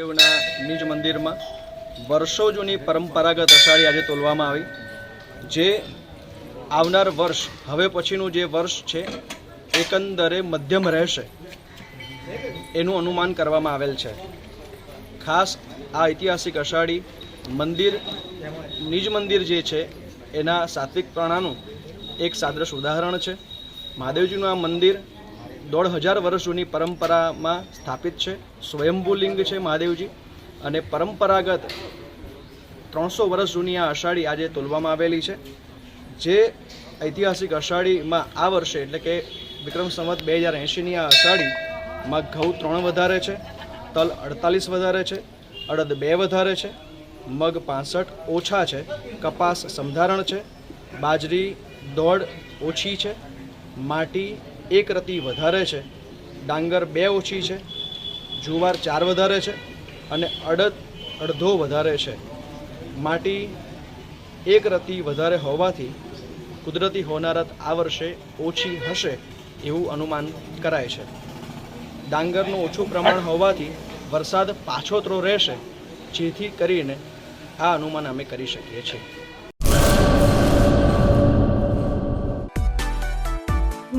મહાદેવના નિજ મંદિરમાં વર્ષો જૂની પરંપરાગત અષાઢી આજે તોલવામાં આવી. જે આવનાર વર્ષ, હવે પછીનું જે વર્ષ છે, એકંદરે મધ્યમ રહેશે એનું અનુમાન કરવામાં આવેલ છે. ખાસ આ ઐતિહાસિક અષાઢી મંદિર, નિજ મંદિર જે છે, એના સાત્વિક પ્રણાનું એક સાદ્રશ ઉદાહરણ છે. મહાદેવજીનું આ મંદિર દોઢ હજાર વર્ષ જૂની પરંપરામાં સ્થાપિત છે. સ્વયંભૂ લિંગ છે મહાદેવજી અને પરંપરાગત ત્રણસો વર્ષ જૂની આ અષાઢી આજે તોલવામાં આવેલી છે. જે ઐતિહાસિક અષાઢીમાં આ વર્ષે એટલે કે વિક્રમ સંવત બે હજાર એંશીની આ અષાઢીમાં ઘઉં ત્રણ વધારે છે, તલ અડતાલીસ વધારે છે, અડદ બે વધારે છે, મગ પાસઠ ઓછા છે, કપાસ સમધારણ છે, બાજરી દોઢ ઓછી છે, માટી એક રતી વધારે છે. ડાંગર બે ઓછી છે. જુવાર ચાર વધારે છે અને અડદ અડધો વધારે છે. માટી એક રતી વધારે હોવાથી કુદરતી હોનારત આ વર્ષે ઓછી હશે એવું અનુમાન કરાય છે. ડાંગરનું ઓછું પ્રમાણ હોવાથી વરસાદ પાછોતરો રહેશે, જેથી કરીને આ અનુમાન અમે કરી શકીએ છીએ.